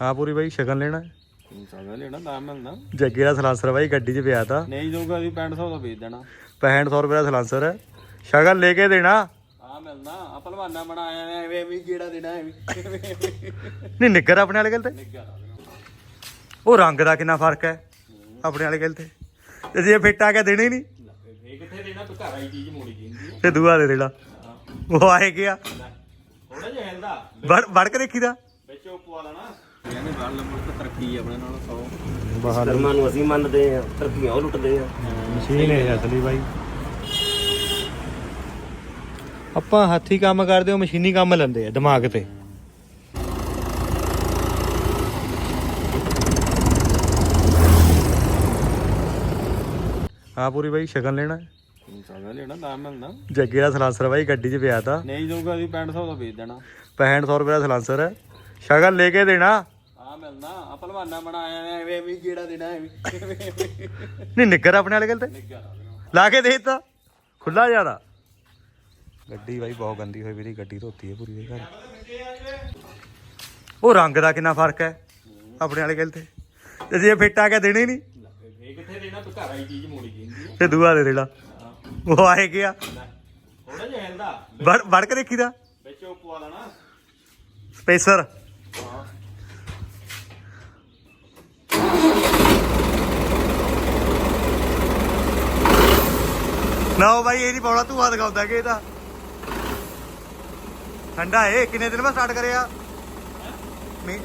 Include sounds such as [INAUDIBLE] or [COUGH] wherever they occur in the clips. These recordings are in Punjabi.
ਹਾਂ ਪੂਰੀ ਬਾਈ ਸ਼ਗਨ ਲੈਣਾ। ਹੈ। ਲੈਣਾ ਨਾ ਮਿਲਣਾ। ਜੱਗੇ ਦਾ ਸਲਾਂਸਰ ਬਾਈ ਗੱਡੀ 'ਚ ਪਿਆ ਤਾ। ਨਹੀਂ ਦਊਗਾ ਵੀ 6500 ਦਾ ਵੇਚ ਦੇਣਾ। 6500 ਰੁਪਏ ਦਾ ਸਲਾਂਸਰ। ਹੈ ਸ਼ਗਨ ਲੈ ਕੇ ਦੇਣਾ। ਆ ਮਿਲਣਾ। ਆ ਭਲਵਾਨਾ ਬਣਾਇਆ ਨੇ ਐਵੇਂ ਐਵੇਂ ਕਿਹੜਾ ਦੇਣਾ ਐਵੇਂ ਨਹੀਂ ਨਿੱਗਰ ਆਪਣੇ ਵਾਲੇ ਗੱਲ ਤੇ? ਉਹ ਰੰਗ ਦਾ ਕਿੰਨਾ ਫ਼ਰਕ ਹੈ ਆਪਣੇ ਵਾਲੇ ਗੱਲ ਤੇ? ਤੇ ਜੇ ਫਿੱਟ ਆ ਕੇ ਦੇਣੇ ਹੀ ਨਹੀਂ। ਇਹ ਕਿੱਥੇ ਦੇਣਾ? ਤੂੰ ਘਰ ਆਈ ਚੀਜ਼ ਮੋੜੀ ਜਾਂਦੀ ਤੇ ਦੂਆ ਦੇ ਦੇਣਾ ਉਹ ਆਏ ਗਿਆ। ਥੋੜਾ ਜਿਹਾ ਹਿਲਦਾ ਵੜ ਵੜ ਕੇ ਦੇਖੀਦਾ ਵਿੱਚ ਉਹ ਪਵਾ ਲੈਣਾ। ਕਹਿੰਦੇ ਬਾਲ ਲੰਬਰ ਤੇ ਤਰੱਕੀ ਆਪਣੇ ਨਾਲ 100 ਬਾਹਰ ਧਰਮਾਂ ਨੂੰ ਅਸੀਂ ਮੰਨਦੇ ਆ ਤਰੱਕੀਆਂ ਉਹ ਲੁੱਟਦੇ ਆ। ਮਸ਼ੀਨ ਹੈ ਅਸਲੀ ਬਾਈ। ਆਪਾਂ ਹੱਥੀ ਕੰਮ ਕਰਦੇ ਹਾਂ ਮਸ਼ੀਨੀ ਕੰਮ ਲੈਂਦੇ ਆ ਦਿਮਾਗ ਤੇ। ਹਾਂ ਪੂਰੀ ਬਾਈ ਸ਼ਗਨ ਲੈਣਾ। ਹੈ। ਸਾਗਾ ਲੈਣਾ ਨਾ। ਮਿਲਣਾ ਜੱਗੇ ਦਾ ਸਲਾਂਸਰ ਬਾਈ ਗੱਡੀ 'ਚ ਪਿਆ ਤਾ। ਨਹੀਂ ਦਊਗਾ ਵੀ 6500 ਦਾ ਵੇਚ ਦੇਣਾ। 6500 ਰੁਪਏ ਦਾ ਸਲਾਂਸਰ ਹੈ। ਸ਼ਗਨ ਲੈ ਕੇ ਦੇਣਾ। ਆ ਮਿਲਣਾ ਆ ਭਲਵਾਨਾ ਬਣਾਇਆ ਐਵੇਂ ਐਵੇਂ ਕਿਹੜਾ ਦੇਣਾ ਐਵੇਂ ਨਹੀਂ ਨਿੱਗਰ ਆਪਣੇ ਵਾਲੇ ਗੱਲ ਤੇ? ਨਿੱਗਾ ਲਾ ਕੇ ਦੇਤਾ। ਖੁੱਲਾ ਜ਼ਿਆਦਾ ਗੱਡੀ ਬਾਈ ਬਹੁਤ ਗੰਦੀ ਹੋਈ ਵੀਰੀ ਗੱਡੀ ਧੋਤੀ ਹੈ ਪੂਰੀ ਦੇ ਘਰ। ਉਹ ਰੰਗ ਦਾ ਕਿੰਨਾ ਫ਼ਰਕ ਹੈ ਆਪਣੇ ਵਾਲੇ ਗੱਲ ਤੇ? ਤੇ ਜੇ ਫਿੱਟ ਆ ਕੇ ਦੇਣੇ ਨਹੀਂ? ਇਹ ਕਿੱਥੇ ਦੇਣਾ? ਤੂੰ ਘਰ ਆਈ ਚੀਜ਼ ਮੋੜੀ ਜਾਂਦੀ ਤੇ ਦੂਆ ਦੇ ਦੇਣਾ ਉਹ ਆਏ ਗਿਆ ਥੋੜਾ ਜਿਹਾ ਹਿਲਦਾ। ਵੜ ਵੜ ਕੇ ਦੇਖੀਦਾ ਵਿੱਚ ਉਹ ਪਵਾ ਲੈਣਾ। ਸਪੇਸਰ। ਹਾਂ। ਨਾ ਉਹ ਬਾਈ ਇਹ ਨਹੀਂ ਪਾਉਣਾ ਧੂਆ ਦਿਖਾਉਂਦਾ ਕਿ ਇਹ ਤਾਂ ਠੰਡਾ ਏ ਕਿੰਨੇ ਦਿਨ ਬਾਅਦ ਸਟਾਰਟ ਕਰਿਆ? ਮੀ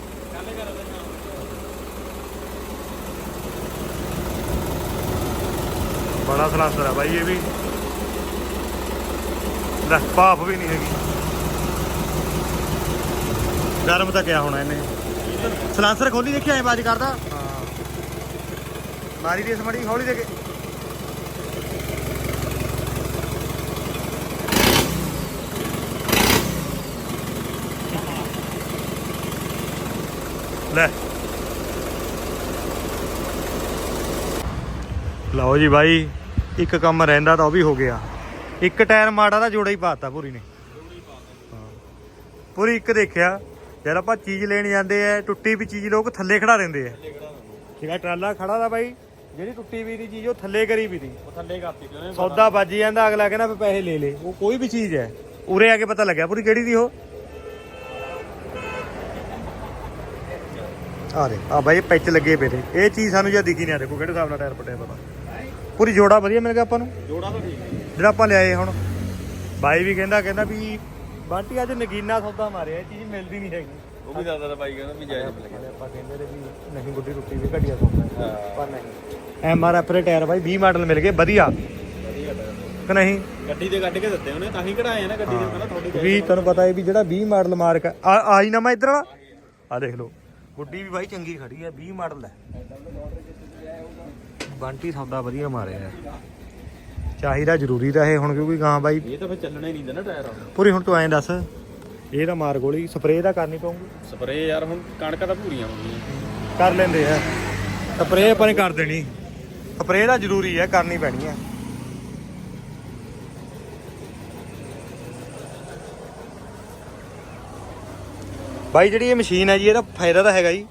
ਬੜਾ ਸਲਾਸਰ ਆ ਬਾਈ ਇਹ ਵੀ। ਲੈ ਭਾਫ ਵੀ ਨਹੀਂ ਹੈਗੀ। ਗਰਮ ਤਾਂ ਕਿਆ ਹੋਣਾ ਇਹਨੇ। ਸਲਾਂਸਰ ਖੋਲੀ ਦੇਖਿਆ ਐ ਬਾਜ ਕਰਦਾ। ਹਾਂ। ਮਾਰੀ ਦੀ ਸਮੜੀ ਹੌਲੀ ਦੇ ਕੇ ਲੈ। ਲਓ ਜੀ ਬਾਈ ਇੱਕ ਕੰਮ ਰਹਿੰਦਾ ਤਾਂ ਉਹ ਵੀ ਹੋ ਗਿਆ। ਇੱਕ ਟਾਇਰ ਮਾੜਾ ਦਾ ਜੋੜਾ ਹੀ ਪਾਤਾ ਪੂਰੀ ਨੇ। ਪੂਰੀ ਇੱਕ ਦੇਖਿਆ ਜਦ ਆਪਾਂ ਚੀਜ਼ ਲੈਣ ਜਾਂਦੇ ਆ ਟੁੱਟੀ ਵੀ ਚੀਜ਼ ਲੋਕ ਥੱਲੇ ਖੜਾ ਦਿੰਦੇ ਆ। ਠੀਕ ਆ ਟਰਾਲਾ ਖੜਾ ਦਾ ਬਾਈ ਜਿਹੜੀ ਟੁੱਟੀ ਵੀ ਦੀ ਚੀਜ਼ ਉਹ ਥੱਲੇ ਕਰੀ ਵੀ ਦੀ। ਉਹ ਥੱਲੇ ਕਰਤੀ ਸੌਦਾ ਵੱਜ ਜਾਂਦਾ ਅਗਲਾ ਕਹਿੰਦਾ ਪੈਸੇ ਲੈ ਲੈ ਉਹ ਕੋਈ ਵੀ ਚੀਜ਼ ਹੈ। ਉਰੇ ਆ ਕੇ ਪਤਾ ਲੱਗਿਆ ਪੂਰੀ ਕਿਹੜੀ ਦੀ ਉਹ। ਆ ਦੇ। ਆ ਬਾਈ ਪੈਚ ਲੱਗੇ ਪਏ ਨੇ। ਇਹ ਚੀਜ਼ ਸਾਨੂੰ ਜਾਂ ਦਿਖੀ ਨਹੀਂ ਆ ਦੇਖੋ ਕਿਹੜੇ ਹਿਸਾਬ ਨਾਲ ਟਾਇਰ ਪਟਿਆ ਪਤਾ। ਪੂਰੀ ਜੋੜਾ ਵਧੀਆ ਮਿਲ ਗਿਆ ਆਪਾਂ ਨੂੰ? ਜੋੜਾ ਤਾਂ ਠੀਕ ਹੈ ਜਿਹੜਾ ਆਪਾਂ ਲਿਆਏ ਹੁਣ। ਬਾਈ ਵੀ ਕਹਿੰਦਾ ਕਹਿੰਦਾ ਵੀ ਬਾਂਟੀ ਅੱਜ ਨਗੀਨਾ ਸੌਦਾ ਮਾਰਿਆ ਇਹ ਚੀਜ਼ ਮਿਲਦੀ ਨਹੀਂ ਹੈਗੀ। ਉਹ ਵੀ ਦਾਦਾ ਦਾ ਬਾਈ ਕਹਿੰਦਾ ਵੀ ਜਾਇਜ਼ ਮਿਲ ਆਪਾਂ ਕਹਿੰਦੇ ਨੇ ਵੀ ਨਹੀਂ ਗੁੱਡੀ ਰੁੱਟੀ ਵੀ ਘਟਿਆ ਸੌਦਾ ਹਾਂ ਪਰ ਨਹੀਂ। ਐਮ ਆਰ ਐਫ ਦੇ ਟਾਇਰ ਬਾਈ 20 ਮਾਡਲ ਮਿਲ ਗਏ ਵਧੀਆ। ਕਿ ਨਹੀਂ? ਗੱਡੀ ਤੇ ਕੱਢ ਕੇ ਦਿੱਤੇ ਉਹਨੇ ਤਾਂ ਹੀ ਕਢਾਏ ਨਾ ਗੱਡੀ ਦੇ ਪਹਿਲਾਂ ਤੁਹਾਡੀ ਵੀ ਤੁਹਾਨੂੰ ਪਤਾ ਹੈ ਵੀ ਜਿਹੜਾ 20 ਮਾਡਲ ਮਾਰਕ ਆ ਆ- ਆਈ ਨਾ ਮੈਂ ਇਧਰ ਵਾਲਾ? ਆ ਦੇਖ ਲਓ। ਗੁੱਡੀ ਵੀ ਬਾਈ ਚੰਗੀ ਖੜੀ ਹੈ 20 ਮਾਡਲ ਹੈ ਬੰਟੀ ਸੌਦਾ ਵਧੀਆ ਮਾਰਿਆ ਹੈ। ਚਾਹੀਦਾ ਜ਼ਰੂਰੀ ਤਾਂ ਇਹ ਹੁਣ ਕਿਉਂਕਿ ਗਾਂ ਬਾਈ ਇਹ ਤਾਂ ਫਿਰ ਚੱਲਣਾ ਹੀ ਨਹੀਂ ਦਿੰਦਾ ਨਾ ਟਾਇਰ ਪੂਰੀ ਹੁਣ ਤੂੰ ਐਂ ਦੱਸ ਇਹ ਤਾਂ ਮਾਰ ਗੋਲੀ ਸਪਰੇਅ ਦਾ ਕਰਨੀ ਪਊਗੀ। ਸਪਰੇ ਯਾਰ ਹੁਣ ਕਣਕਾਂ ਤਾਂ ਪੂਰੀਆਂ ਹੋ ਗਈਆਂ। ਕਰ ਲੈਂਦੇ ਆ। ਸਪਰੇਅ ਆਪਾਂ ਨੇ ਕਰ ਦੇਣੀ। ਸਪਰੇਅ ਦਾ ਜ਼ਰੂਰੀ ਹੈ ਕਰਨੀ ਪੈਣੀ ਹੈ ਬਾਈ ਜਿਹੜੀ ਇਹ ਮਸ਼ੀਨ ਹੈ ਜੀ ਇਹਦਾ ਫਾਇਦਾ ਤਾਂ ਹੈਗਾ ਜੀ।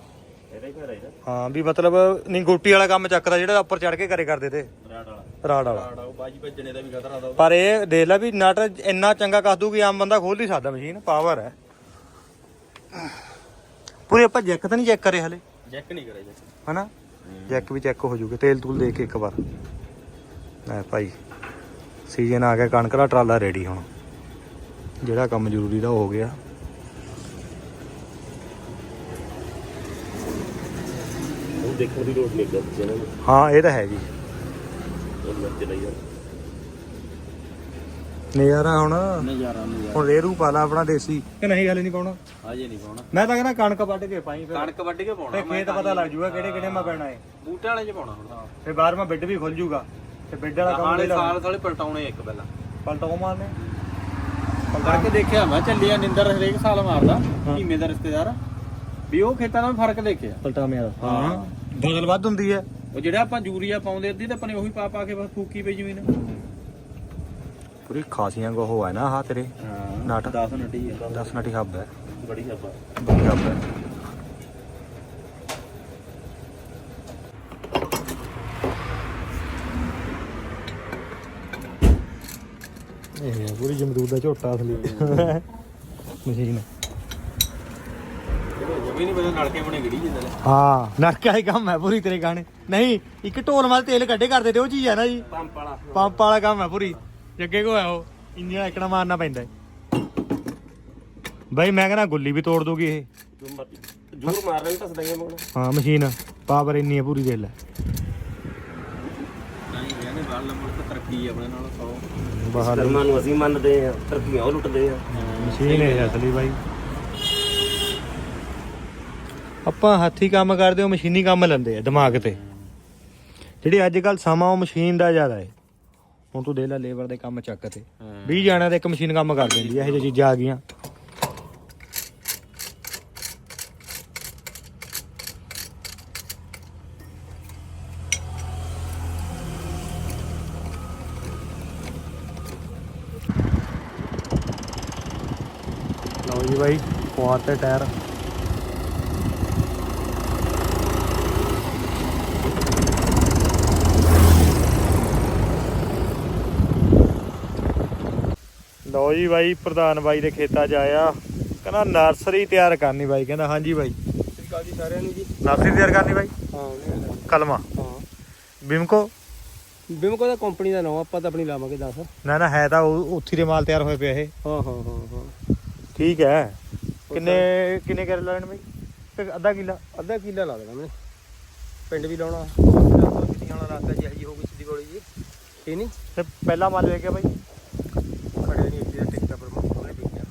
ਇਹਦਾ ਹੀ ਫਾਇਦਾ ਇਹਦਾ ਹਾਂ ਵੀ ਮਤਲਬ ਨਹੀਂ ਗੋਟੀ ਵਾਲਾ ਕੰਮ ਚੱਕਦਾ ਜਿਹੜਾ ਉੱਪਰ ਚੜ ਕੇ ਕਰੇ ਕਰਦੇ ਤੇ। ਰਾੜ ਵਾਲਾ। ਰਾੜ ਵਾਲਾ। ਰਾੜ ਉਹ ਬਾਜੀ ਭੱਜਣੇ ਦਾ ਵੀ ਖਤਰਾ ਦਾ ਪਰ ਇਹ ਦੇਖ ਲੈ ਵੀ ਨਟ ਇੰਨਾ ਚੰਗਾ ਕੱਸ ਦੂ ਕਿ ਆਮ ਬੰਦਾ ਖੋਲ ਨਹੀਂ ਸਕਦਾ ਮਸ਼ੀਨ ਪਾਵਰ ਹੈ। ਪੂਰੇ ਆਪਾਂ ਜੈਕ ਤਾਂ ਨਹੀਂ ਚੈੱਕ ਕਰੇ ਹਲੇ। ਚੈੱਕ ਨਹੀਂ ਕਰਿਆ ਜੀ ਹਨਾ? ਜੈਕ ਵੀ ਚੈੱਕ ਹੋ ਜੂਗੇ ਤੇਲ ਤੂਲ ਦੇ ਕੇ ਇੱਕ ਵਾਰ। ਲੈ ਭਾਈ ਸੀਜ਼ਨ ਆ ਗਿਆ ਕਣਕ ਦਾ ਟਰਾਲਾ ਰੈਡੀ ਹੁਣ। ਜਿਹੜਾ ਕੰਮ ਜ਼ਰੂਰੀ ਦਾ ਹੋ ਗਿਆ। ਉਹ ਦੇਖਣ ਦੀ ਲੋੜ ਨਹੀਂ ਗੱਲ ਜਿਹਨਾਂ ਨੂੰ? ਹਾਂ ਇਹ ਤਾਂ ਹੈ ਜੀ। ਚਲਾ ਨਜ਼ਾਰਾ ਹੁਣ ਨਜ਼ਾਰਾ ਨਜ਼ਾਰਾ। ਹੁਣ ਰੇਰੂ ਪਾ ਲਾ ਆਪਣਾ ਦੇਸੀ। ਕਿ ਨਹੀਂ ਹਲੇ ਨਹੀਂ ਪਾਉਣਾ। ਅਜੇ ਨਹੀਂ ਪਾਉਣਾ। ਮੈਂ ਤਾਂ ਕਹਿੰਦਾ ਕਣਕ ਵੱਢ ਕੇ ਪਾਈ ਫਿਰ। ਕਣਕ ਵੱਢ ਕੇ ਪਾਉਣਾ। ਤੇ ਖੇਤ ਪਤਾ ਲੱਗ ਜੂਗਾ ਕਿਹੜੇ ਕਿਹੜੇ ਮੈਂ ਪੈਣਾ ਹੈ ਬੂਟੇ ਵਾਲੇ 'ਚ ਪਾਉਣਾ ਹੁਣ ਤੇ ਬਾਹਰ ਮੈਂ ਬੈੱਡ ਵੀ ਖੁੱਲ ਜੂਗਾ। ਤੇ ਬੈੱਡ ਵਾਲਾ ਕੰਮ ਹਾਲੇ ਲੈ ਲਾ ਸਾਲ ਸਾਲੇ ਪਲਟਾਉਣੇ ਇੱਕ ਪਹਿਲਾਂ। ਪਲਟੋ ਮਾਰਨੇ। ਕਰਕੇ ਦੇਖਿਆ ਮੈਂ ਚੱਲਿਆ ਨਿੰਦਰ ਹਰੇਕ ਸਾਲ ਮਾਰਦਾ। ਮਹੀਨੇ ਦਾ ਰਿਸ਼ਤੇਦਾਰ। ਵੀ ਉਹ ਖੇਤਾਂ ਦਾ ਫ਼ਰਕ ਦੇਖਿਆ। ਪਲਟਾ ਮੇਰਾ ਹਾਂ। ਫਸਲ ਵੱਧ ਹੁੰਦੀ ਹੈ। ਉਹ ਜਿਹੜਾ ਆਪਾਂ ਯੂਰੀਆ ਪਾਉਂਦੇ ਅੱਧੀ ਤਾਂ ਆਪਣੇ ਉਹੀ ਪਾ ਪਾ ਕੇ ਬਸ ਫੂਕੀ ਪਈ ਜ਼ਮੀਨ। ਪੂਰੀ ਖਾਸੀਆਂ ਕੋ ਹੋਆ ਨਾ ਆਹ ਤੇਰੇ ਨਾਟ। 10 ਨਟੀ ਹੈ 10 ਨਟੀ ਹੱਬ ਹੈ। ਬੜੀ ਹੱਬ ਹੈ। ਇਹ ਪੂਰੀ ਜਮਰੂਦ ਦਾ ਝੋਟਾ ਅਸਲੀ। [LAUGHS] ਮਸ਼ੀਨ। ਜਮੀ ਨਹੀਂ ਪਤਾ ਨਲਕੇ ਬਣੇ ਗੜੀ ਜਿੰਦਾ ਹਾਂ ਨਰਕਾ ਹੀ ਕੰਮ ਹੈ ਪੂਰੀ ਤੇਰੇ ਗਾਣੇ। ਨਹੀਂ ਇੱਕ ਢੋਲ ਵਾਲ ਤੇਲ ਕੱਢੇ ਕਰਦੇ ਤੇ ਉਹ ਚੀਜ਼ ਹੈ ਨਾ ਜੀ। ਪੰਪ ਵਾਲਾ। ਪੰਪ ਵਾਲਾ ਕੰਮ ਹੈ ਪੂਰੀ। ਜੱਗੇ ਕੋ ਹੈ ਉਹ ਇੰਜਣ ਇਕਣਾ ਮਾਰਨਾ ਪੈਂਦਾ ਹੈ। ਬਾਈ ਮੈਂ ਕਹਿੰਦਾ ਗੁੱਲੀ ਵੀ ਤੋੜ ਦੋਗੀ ਇਹ। ਜ਼ੋਰ ਮਾਰ ਰਹੇ ਤਾਂ ਸਦਾਈਆਂ ਮਗਨ ਹਾਂ ਮਸ਼ੀਨ ਪਾਵਰ ਇੰਨੀ ਹੈ ਪੂਰੀ ਦੇ ਲੈ। ਨਹੀਂ ਕਹਿੰਦੇ ਬਾਲ ਲੰਮੜ ਤਾਂ ਤਰੱਕੀ ਆ ਆਪਣੇ ਨਾਲ 100 ਬਾਹਰ ਨੂੰ ਅਸੀਂ ਮੰਨਦੇ ਆ ਤਰੱਕੀਆਂ ਉਹ ਲੁੱਟਦੇ ਆ ਮਸ਼ੀਨ ਹੈ ਅਸਲੀ ਬਾਈ। ਆਪਾਂ ਹੱਥੀ ਕੰਮ ਕਰਦੇ ਹਾਂ ਮਸ਼ੀਨੀ ਕੰਮ ਲੈਂਦੇ ਆ ਦਿਮਾਗ ਤੇ। ਜਿਹੜੀ ਅੱਜ ਕੱਲ ਸਮਾਂ ਉਹ ਮਸ਼ੀਨ ਦਾ ਜ਼ਿਆਦਾ ਹੈ ਹੁਣ ਤੂੰ ਦੇ ਲੈ ਲੇਬਰ ਦੇ ਕੰਮ ਚੱਕ ਤੇ। 20 ਜਾਣਿਆਂ ਤੇ ਇੱਕ ਮਸ਼ੀਨ ਕੰਮ ਕਰ ਦਿੰਦੀ ਹੈ ਇਹੋ ਜਿਹੀ ਚੀਜ਼ਾਂ ਆ ਗਈਆਂ। ਲਓ ਜੀ ਬਾਈ ਪਵਾ ਤੇ ਟਾਇਰ। ਲਓ ਜੀ ਬਾਈ ਪ੍ਰਧਾਨ ਬਾਈ ਦੇ ਖੇਤਾਂ 'ਚ ਆਇਆ। ਕਹਿੰਦਾ ਨਰਸਰੀ ਤਿਆਰ ਕਰਨੀ ਬਾਈ ਕਹਿੰਦਾ ਹਾਂਜੀ ਬਾਈ। ਸ੍ਰੀ ਜੀ ਸਾਰਿਆਂ ਨੂੰ ਜੀ ਨਰਸਰੀ ਤਿਆਰ ਕਰਨੀ ਬਾਈ? ਹਾਂ ਕਲਮਾ। ਹਾਂ ਬਿਮਕੋ? ਬਿਮਕੋ ਦਾ ਕੰਪਨੀ ਦਾ ਨਾਮ ਆਪਾਂ ਤਾਂ ਆਪਣੀ ਲਾਵਾਂਗੇ ਦੱਸ। ਨਾ ਨਾ ਹੈ ਤਾਂ ਉੱਥੀ ਦੇ ਮਾਲ ਤਿਆਰ ਹੋਏ ਪਿਆ ਇਹ। ਹਾਂ ਹਾਂ ਹਾਂ ਹਾਂ। ਠੀਕ ਹੈ। ਕਿੰਨੇ ਕਿੰਨੇ ਕਰ ਲੈਣ ਬਾਈ? ਅੱਧਾ ਕਿੱਲਾ। ਅੱਧਾ ਕਿੱਲਾ ਲਾ ਦੇਣਾ ਮੈਂ ਪਿੰਡ ਵੀ ਲਾਉਣਾ। ਕਿਤੀਆਂ ਵਾਲਾ ਰਸਤਾ ਜਿਹੀ ਜਿਹੀ ਹੋ ਗਈ ਸਿੱਧੀ ਗੋਲੀ ਜੀ? ਠੀਕ ਨਹੀਂ। ਤੇ ਪਹਿਲਾ ਮਾਲ ਵੇਖ ਗਿਆ ਬਾਈ ਖੜੇ ਨਹੀਂ ਇੱਥੇ ਟਿਕਟਾਂ ਪਰ ਉਹਨੇ ਵੇਚਿਆ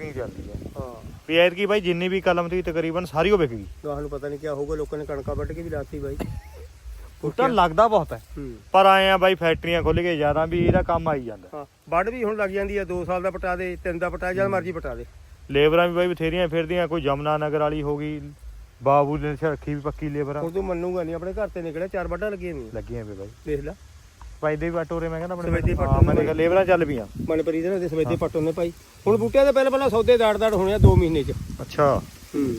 ਬੁਕਿੰਗ ਚੱਲਦੀ ਹੈ। ਹਾਂ। ਵੀ ਐਤਕੀ ਬਾਈ ਜਿੰਨੀ ਵੀ ਕਲਮ ਦੀ ਤਕਰੀਬਨ ਸਾਰੀ ਉਹ ਵਿਕ ਗਈ। ਗਾਹ ਨੂੰ ਪਤਾ ਨਹੀਂ ਕੀ ਹੋਊਗਾ ਲੋਕਾਂ ਨੇ ਕਣਕਾਂ ਵੱਢ ਕੇ ਵੀ ਲਾਤੀ ਬਾਈ। ਬੂਟਾ ਲੱਗਦਾ ਬਹੁਤ ਹੈ। ਹੂੰ। ਪਰ ਆਏ ਆ ਬਾਈ ਫੈਕਟਰੀਆਂ ਖੁੱਲ ਗਏ ਜ਼ਿਆਦਾ ਵੀ ਇਹਦਾ ਕੰਮ ਆਈ ਜਾਂਦਾ। ਹਾਂ ਵੱਢ ਵੀ ਹੁਣ ਲੱਗ ਜਾਂਦੀ ਆ 2 ਸਾਲ ਦਾ ਪਟਾ ਦੇ 3 ਦਾ ਪਟਾ ਜਦ ਮਰਜ਼ੀ ਪਟਾ ਦੇ। ਲੇਬਰਾਂ ਵੀ ਬਾਈ ਬਥੇਰੀਆਂ ਫਿਰਦੀਆਂ ਕੋਈ ਜਮਨਾ ਨਗਰ ਵਾਲੀ ਹੋ ਗਈ ਬਾਬੂ ਨੇ ਰੱਖੀ ਵੀ ਪੱਕੀ ਲੇਬਰ। ਹੁਣ ਤੂੰ ਮੰਨੂਗਾ ਨਹੀਂ ਆਪਣੇ ਘਰ ਤੇ ਨਿਕਲਿਆ ਚਾਰ ਵੱਢਾਂ ਲੱਗੀਆਂ ਵੀ ਲੱਗੀਆਂ ਵੀ ਬਾਈ। ਦੇਖ ਲੈ। ਬਾਈ ਦੇ ਵੀ ਵਾਟੋਰੇ ਮੈਂ ਕਹਿੰਦਾ ਆਪਣੇ ਸਵੇਦੀ ਹਾਂ, ਪੱਟੂ ਮੈਂ ਕਿਹਾ ਲੇਬਰਾਂ ਚੱਲ ਪਈਆਂ। ਮਨਪ੍ਰੀਤ ਨੇ ਸਵੇਦੇ ਪੱਟੋਂ ਨੇ ਭਾਈ ਹੁਣ ਬੂਟਿਆਂ ਦੇ ਪਹਿਲਾਂ ਪਹਿਲਾਂ ਸੌਦੇ ਦਾੜ ਦਾੜ ਹੋਣੇ ਆ 2 ਮਹੀਨੇ ਚ। ਅੱਛਾ। ਹੂੰ।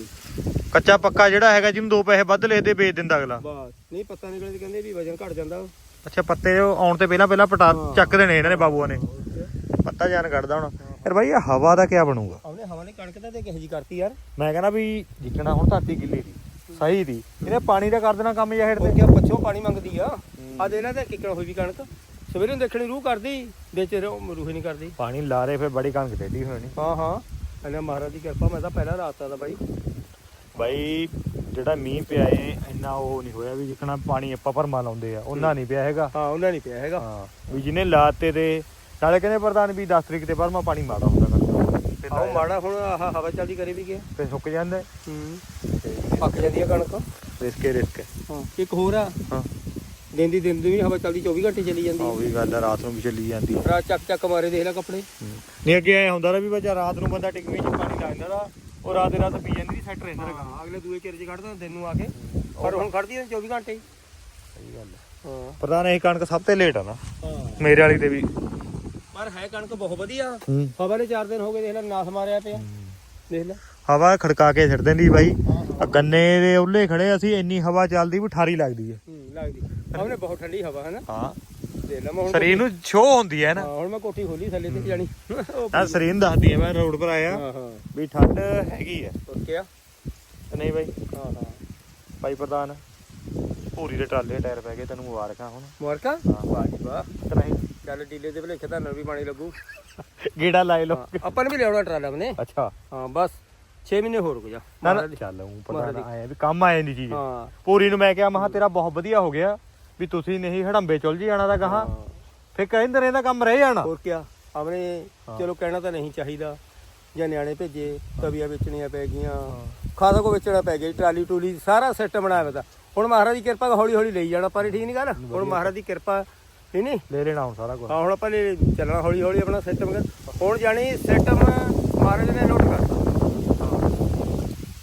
ਕੱਚਾ ਪੱਕਾ ਜਿਹੜਾ ਹੈਗਾ ਜਿਹਨੂੰ ਦੋ ਪੈਸੇ ਵੱਧ ਲੈਦੇ ਵੇਚ ਦਿੰਦਾ ਅਗਲਾ। ਬਸ। ਨਹੀਂ ਪਤਾ ਨਿਕਲੇ ਤੇ ਕਹਿੰਦੇ ਵੀ ਵਜਨ ਘਟ ਜਾਂਦਾ। ਅੱਛਾ ਪੱਤੇ ਉਹ ਆਉਣ ਤੇ ਪਹਿਲਾਂ ਪਹਿਲਾਂ ਪਟਾ ਹਾਂ। ਚੱਕ ਦੇਣੇ ਇਹਨਾਂ ਨੇ ਬਾਬੂਆਂ ਨੇ। ਪੱਤਾ ਜਾਨ ਕੱਢਦਾ ਹੁਣ। ਯਾਰ ਬਾਈ ਇਹ ਹਵਾ ਦਾ ਕੀ ਬਣੂਗਾ? ਉਹਨੇ ਹਵਾ ਨੇ ਕਣਕ ਤਾਂ ਤੇ ਕਿਹੋ ਜੀ ਕਰਤੀ ਯਾਰ। ਮੈਂ ਕਹਿੰਦਾ ਵੀ ਜਿੱਕਣਾ ਹੁਣ ਧਰਤੀ ਗਿੱਲੀ ਦੀ ਸਹੀ ਦੀ। ਇਹਨੇ ਪਾਣੀ ਦਾ ਕਰ ਦੇਣਾ ਕੰਮ ਜਾਂ ਹੇਠ ਤੇ। ਕਿਆ ਪੱਛੋਂ ਪਾਣੀ ਮੰਗਦੀ ਆ। ਆ ਦੇ ਇਹਨਾਂ ਤੇ ਕਿੱਕਣ ਹੋਈ ਵੀ ਕਣਕ। ਸਵੇਰੇ ਨੂੰ ਦੇਖਣੀ ਰੂਹ ਕਰਦੀ ਵਿੱਚ ਰੂਹ ਨਹੀਂ ਕਰਦੀ। ਪਾਣੀ ਲਾਰੇ ਫਿਰ ਬੜੀ ਕਣਕ ਟੇਢੀ ਹੋਣੀ। ਹਾਂ ਹਾਂ। ਇਹਨਾਂ ਮਹਾਰਾਜ ਦੀ ਕਿਰਪਾ ਮੈਂ ਤਾਂ ਪਹਿਲਾਂ ਰਾਤ ਦਾ ਬਾਈ। ਬਾਈ ਜਿਹੜਾ ਮੀਂਹ ਪਿਆ ਏ ਇੰਨਾ ਉਹ ਨਹੀਂ ਹੋਇਆ ਵੀ ਜਿੱਕਣਾ ਪਾਣੀ ਆਪਾਂ ਭਰਮਾ ਲਾਉਂਦੇ ਆ। ਉਹਨਾਂ ਨਹੀਂ ਪਿਆ ਹੈਗਾ। ਹਾਂ ਉਹਨਾਂ ਨਹੀਂ ਪਿਆ ਹੈਗਾ। ਹਾਂ ਵੀ ਜਿਹਨੇ ਲਾਤੇ ਤੇ ਨਾਲੇ ਕਹਿੰਦੇ ਪ੍ਰਧਾਨ ਵੀ 10 ਤਰੀਕ ਤੇ ਭਰਮਾ ਪਾਣੀ ਮਾੜਾ ਹੁੰਦਾ ਕਰ ਆਹ ਮਾੜਾ ਹੁਣ ਆਹ ਹਵਾ ਚੱਲਦੀ ਕਰੇ ਵੀ ਗਿਆ ਫਿਰ ਸੁੱਕ ਜਾਂਦਾ। ਹੂੰ। ਪੱਕ ਜਾਂਦੀ ਆ ਕਣਕ। ਰਿਸਕੇ ਰਿਸਕ। ਹਾਂ ਇੱਕ ਹੋਰ ਆ। ਹਾਂ। ਦਿਨ ਦੀ ਦਿਨ ਦੀ ਵੀ ਹਵਾ ਚੱਲਦੀ 24 ਘੰਟੇ ਚਲੀ ਜਾਂਦੀ। ਉਹ ਵੀ ਗੱਲ ਆ ਰਾਤ ਨੂੰ ਵੀ ਚੱਲੀ ਜਾਂਦੀ। ਆ। ਰਾਤ ਚੱਕ ਚੱਕ ਮਾਰੇ ਦੇਖ ਲੈ ਕੱਪੜੇ। ਨਹੀਂ ਅੱਗੇ ਐ ਹੁੰਦਾ ਰਾ ਵੀ ਬੱਚਾ ਰਾਤ ਨੂੰ ਬੰਦਾ ਟਿਕਵੀਂ ਚ ਪਾਣੀ ਲਾ ਦਿੰਦਾ ਰਾ ਉਹ ਰਾਤ ਦੇ ਰਾਤ ਪੀ ਜਾਂਦੀ ਸੀ ਸੈੱਟ ਰਹਿੰਦਾ ਰਾ ਹਾਂ ਅਗਲੇ ਦੂਏ ਚਿਰ ਚ ਕੱਢਦਾ ਦਿਨ ਨੂੰ ਆ ਕੇ। ਪਰ ਹੁਣ ਖੜਦੀ ਆ 24 ਘੰਟੇ ਸਹੀ ਗੱਲ ਹੈ ਹਾਂ। ਪ੍ਰਧਾਨ ਇਹ ਕਣਕ ਸਭ ਤੋਂ ਲੇਟ ਆ ਨਾ। ਹਾਂ। ਮੇਰੇ ਵਾਲੀ ਤੇ ਵੀ। ਪਰ ਹੈ ਕਣਕ ਬਹੁਤ ਵਧੀਆ। ਹੂੰ। ਹਵਾ ਨੇ 4 ਦਿਨ ਹੋ ਗਏ ਦੇਖ ਲੈ ਨਾਸ ਮਾਰਿਆ ਪਿਆ। ਦੇਖ ਲੈ। ਹਵਾ ਖੜਕਾ ਕੇ ਛੱਡ ਦਿੰਦੀ ਬਾਈ। ਆ ਗੰਨੇ ਦੇ ਉੱਲੇ ਖੜੇ ਅਸੀਂ ਇੰਨੀ ਹਵਾ ਚੱਲਦੀ ਵੀ ਠਾਰੀ ਲੱਗਦੀ ਹੈ ਹੂੰ। ਬਹੁਤ ਠੰਡੀ ਹਵਾ ਹੈ ਨਾ ਹਾਂ। ਦੇਖ ਲੈ ਮੈਂ ਹੁਣ ਸਰੀਰ ਨੂੰ ਛੋ ਹੁੰਦੀ ਹੈ ਹਾਂ ਨਾ ਹੁਣ ਮੈਂ ਕੋਠੀ ਖੋਲੀ ਥੱਲੇ ਤੇ ਜਾਣੀ। ਉਹ ਆ ਸਰੀਰ ਨੂੰ ਦੱਸਦੀ ਹੈ ਮੈਂ ਰੋਡ ਪਰ ਆਇਆ। ਹਾਂ ਹਾਂ। ਵੀ ਠੰਡ ਹੈਗੀ ਹੈ। ਓਕੇ ਆ? ਨਹੀਂ ਬਾਈ। ਹਾਂ ਹਾਂ। ਪ੍ਰਧਾਨ ਪੂਰੀ ਦੇ ਟਰਾਲੇ ਟਾਇਰ ਪੈ ਗਏ ਤੈਨੂੰ ਮੁਬਾਰਕਾਂ ਹੁਣ। ਮੁਬਾਰਕਾਂ? ਹਾਂ ਵਾਹ। ਜੀ ਵਾਹ ਚੱਲ ਡੀਲੇ ਦੇ ਭਲੇਖੇ ਤੁਹਾਨੂੰ ਵੀ ਪਾਣੀ ਲੱਗੂ। ਗੇੜਾ ਲਾਏ ਲੋ ਹਾਂ, ਆਪਾਂ ਨੇ ਵੀ ਲਿਆਉਣਾ ਟਰਾਲਾ ਮਨੇ ਅੱਛਾ। ਹਾਂ ਬਸ 6 ਮਹੀਨੇ ਹੋਰ ਰੁਕ ਜਾ ਨਾ ਨਾ। ਚੱਲ ਉਹ ਪ੍ਰਧਾਨ ਆਇਆ ਵੀ ਕੰਮ ਆਏ ਨਹੀਂ ਚੀਜ਼ ਹਾਂ। ਪੂਰੀ ਨੂੰ ਮੈਂ ਕਿਹਾ ਮਹਾ ਤੇਰਾ ਬਹੁਤ ਵਧੀਆ ਹੋ ਗਿਆ। ਵੀ ਤੁਸੀਂ ਨਹੀਂ ਹੜੰਬੇ ਚੁੱਲ ਜੀ ਜਾਣਾ ਤਾਂ ਕਹਾ ਹਾਂ। ਫਿਰ ਕਹਿੰਦੇ ਰਹਿੰਦਾ ਕੰਮ ਰਹਿ ਜਾਣਾ। ਹੋਰ ਕੀ ਆਪਣੇ ਚਲੋ ਕਹਿਣਾ ਤਾਂ ਨਹੀਂ ਚਾਹੀਦਾ ਜਾਂ ਨਿਆਣੇ ਭੇਜੇ ਤਵੀਆਂ ਵੇਚਣੀਆਂ ਪੈ ਗਈਆਂ ਖਾਦਾ ਕੋ ਵੇਚਣਾ ਪੈ ਗਿਆ ਟਰਾਲੀ ਟੂਲੀ ਸਾਰਾ ਸਿਸਟਮ ਬਣਾਇਆ ਹੋਇਆ ਹੁਣ ਮਹਾਰਾਜ ਦੀ ਕਿਰਪਾ ਹੌਲੀ ਹੌਲੀ ਲਈ ਜਾਣਾ ਪਰ ਠੀਕ ਨਹੀਂ ਗੱਲ। ਹੁਣ ਮਹਾਰਾਜ ਦੀ ਕਿਰਪਾ ਨਹੀਂ ਨਹੀਂ? ਲੈ ਲੈਣਾ ਹੁਣ ਸਾਰਾ ਕੁਝ ਹਾਂ ਹੁਣ ਆਪਾਂ ਨੇ ਚੱਲਣਾ ਹੌਲੀ ਹੌਲੀ ਆਪਣਾ ਸਿਸਟਮ ਹੁਣ ਜਾਣੀ ਸਿਸਟਮ ਮਹਾਰਾਜ ਨੇ ਨੋਟ ਕਰਤਾ।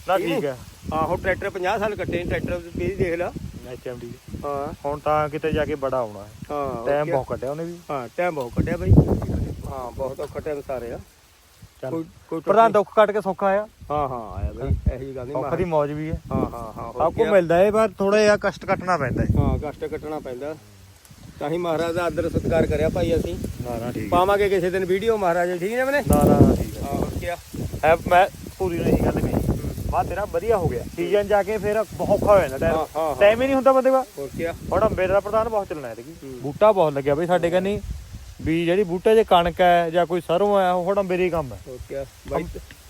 ਨਾ ਠੀਕ ਹੈ। ਹਾਂ ਹੁਣ ਟਰੈਕਟਰ 50 ਸਾਲ ਕੱਟੇ ਟਰੈਕਟਰ ਵੀ ਦੇਖ ਲਾ। ਐਚਐਮਡੀ ਹਾਂ। ਹੁਣ ਤਾਂ ਕਿਤੇ ਜਾ ਕੇ ਬੜਾ ਆਉਣਾ ਹੈ। ਹਾਂ ਟਾਈਮ। ਬਹੁਤ ਕੱਢਿਆ ਉਹਨੇ ਵੀ। ਹਾਂ ਟਾਈਮ ਬਹੁਤ ਕੱਢਿਆ ਬਾਈ। ਹਾਂ ਬਹੁਤ ਔਖਾ ਟਾਈਮ ਸਾਰੇ ਆ। ਚੱਲ। ਪ੍ਰਧਾਨ ਦੁੱਖ ਕੱਟ ਕੇ ਸੌਖਾ ਆਇਆ? ਹਾਂ ਹਾਂ ਆਇਆ ਬਾਈ। ਇਹੋ ਗੱਲ ਨਹੀਂ ਔਖ ਦੀ ਮੌਜ ਵੀ ਹੈ। ਹਾਂ ਹਾਂ ਹਾਂ ਹੋਰ ਸਭ ਕੁਝ ਕੀ ਆ? ਮਿਲਦਾ ਹੈ ਪਰ ਥੋੜਾ ਜਿਹਾ ਕਸ਼ਟ ਕੱਟਣਾ ਪੈਂਦਾ ਹੈ ਹਾਂ ਕਸ਼ਟ ਕੱਟਣਾ ਪੈਂਦਾ। ਤਾਂ ਹੀ ਮਹਾਰਾਜ ਦਾ ਆਦਰ ਸਤਿਕਾਰ ਕਰਿਆ ਭਾਈ ਅਸੀਂ। ਨਾ ਨਾ ਠੀਕ ਪਾਵਾਂਗੇ ਕਿਸੇ ਦਿਨ ਵੀਡੀਓ ਮਹਾਰਾਜ ਠੀਕ ਨੇ ਮਨੇ ਨਾ ਨਾ ਠੀਕ ਹੈ ਹਾਂ ਹੋਰ ਕੀ ਐ ਮੈਂ ਪੂਰੀ ਨਹੀਂ ਗੱਲ ਕਹੀ। ਬਾ ਤੇਰਾ ਵਧੀਆ ਹੋ ਗਿਆ। ਸੀਜ਼ਨ ਜਾ ਕੇ ਫਿਰ ਬਹੁਤ ਔਖਾ ਹੋ ਜਾਂਦਾ ਟਾਈਮ ਹਾਂ। ਟਾਈਮ ਹੀ। ਨਹੀਂ ਹੁੰਦਾ ਬੰਦੇ ਕੋਲ। ਹੋਰ ਕੀ ਹੁਣ ਅੰਬੇ ਦਾ ਪ੍ਰਧਾਨ ਬਹੁਤ ਚੱਲਣਾ ਹੈ। ਬੂਟਾ ਬਹੁਤ ਲੱਗਿਆ ਬਈ ਸਾਡੇ ਕੰਨੀ ਵੀ ਜਿਹੜੀ ਬੂਟੇ 'ਚ ਕਣਕ ਹੈ ਜਾਂ ਕੋਈ ਸਰੋਂ ਹੈ ਉਹ ਹੁਣ ਅੰਬੇ ਦਾ ਕੰਮ ਹੈ। ਹੋਰ ਕੀ ਬਾਈ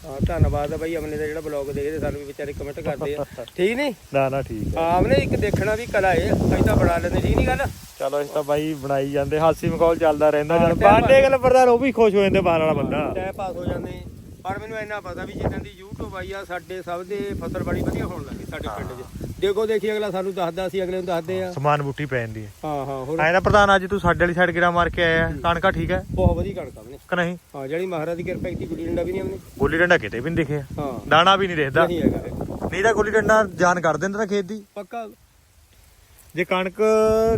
ਹਾਂ ਧੰਨਵਾਦ ਆ ਬਾਈ ਅਮਨੇ ਦਾ ਜਿਹੜਾ ਬਲੌਗ ਦੇਖਦੇ ਸਾਨੂੰ ਵੀ ਵਿਚਾਰੇ ਕਮੈਂਟ ਕਰਦੇ ਆ। [LAUGHS] ਠੀਕ ਨਹੀਂ? ਨਾ ਨਾ ਠੀਕ ਹੈ। ਅਮਨੇ ਇੱਕ ਦੇਖਣਾ ਵੀ ਕਲਾ ਏ ਅਸੀਂ ਤਾਂ ਬਣਾ ਲੈਂਦੇ ਠੀਕ ਨਹੀਂ ਗੱਲ? ਚਲੋ ਇਸ ਤਾਂ ਬਾਈ ਬਣਾਈ ਜਾਂਦੇ ਹਾਸੀ ਮਖੌਲ ਚੱਲਦਾ ਰਹਿੰਦਾ ਹਾਂ, ਜਦ time ਬਾਂਡੇ ਗੱਲ ਪ੍ਰਧਾਨ ਉਹ ਵੀ ਖੁਸ਼ ਹੋ ਜਾਂਦੇ ਬਾਹਰ ਵਾਲਾ ਬੰਦਾ। ਟਾਈਮ ਪਾਸ ਹੋ ਜਾਂਦੇ। ਪਰ ਮੈਨੂੰ ਇੰਨਾ ਪਤਾ ਵੀ ਜਿੱਦਾਂ ਦੀ YouTube ਆਈ ਆ ਸਾਡੇ ਸਭ ਦੇ ਫਸਲ ਬੜੀ ਵਧੀਆ ਹੋਣ ਲੱਗੀ ਸਾਡੇ ਪਿੰਡ 'ਚ। ਦੇਖੋ ਦੇਖੀ ਅਗਲਾ ਸਾਨੂੰ ਦੱਸਦਾ ਸੀ ਅਗਲੇ ਨੂੰ ਦੱਸਦੇ ਆ। ਸਮਾਨ ਬੂਟੀ ਪੈ ਜਾਂਦੀ ਹੈ। ਹਾਂ ਹਾਂ ਹੋਰ। ਐਂ ਤਾਂ ਪ੍ਰਧਾਨ ਅੱਜ ਤੂੰ ਸਾਡੇ ਵਾਲੀ ਸਾਈਡ ਕਿਰਾ ਮਾਰ ਕੇ ਆਇਆ ਕਣਕਾ ਠੀਕ ਹੈ? ਬਹੁਤ ਵਧੀਆ ਕਣਕ ਆਵਨੇ ਕਿ ਨਹੀਂ? ਹਾਂ ਜਿਹੜੀ ਮਹਾਰਾਜ ਦੀ ਕਿਰਪਾ ਕੀਤੀ ਗੁੱਲੀ ਡੰਡਾ ਵੀ ਨਹੀਂ ਆਵਨੇ ਗੋਲੀ ਡੰਡਾ ਕਿਤੇ ਵੀ ਨਹੀਂ ਦਿਖਿਆ। ਹਾਂ। ਦਾਣਾ ਵੀ ਨਹੀਂ ਦਿਖਦਾ। ਨਹੀਂ ਹੈਗਾ। ਨਹੀਂ ਤਾਂ ਗੋਲੀ ਡੰਡਾ ਜਾਨ ਕੱਢ ਦਿੰਦਾ ਤਾਂ ਖੇਤ ਦੀ। ਪੱਕਾ। ਜੇ ਕਣਕ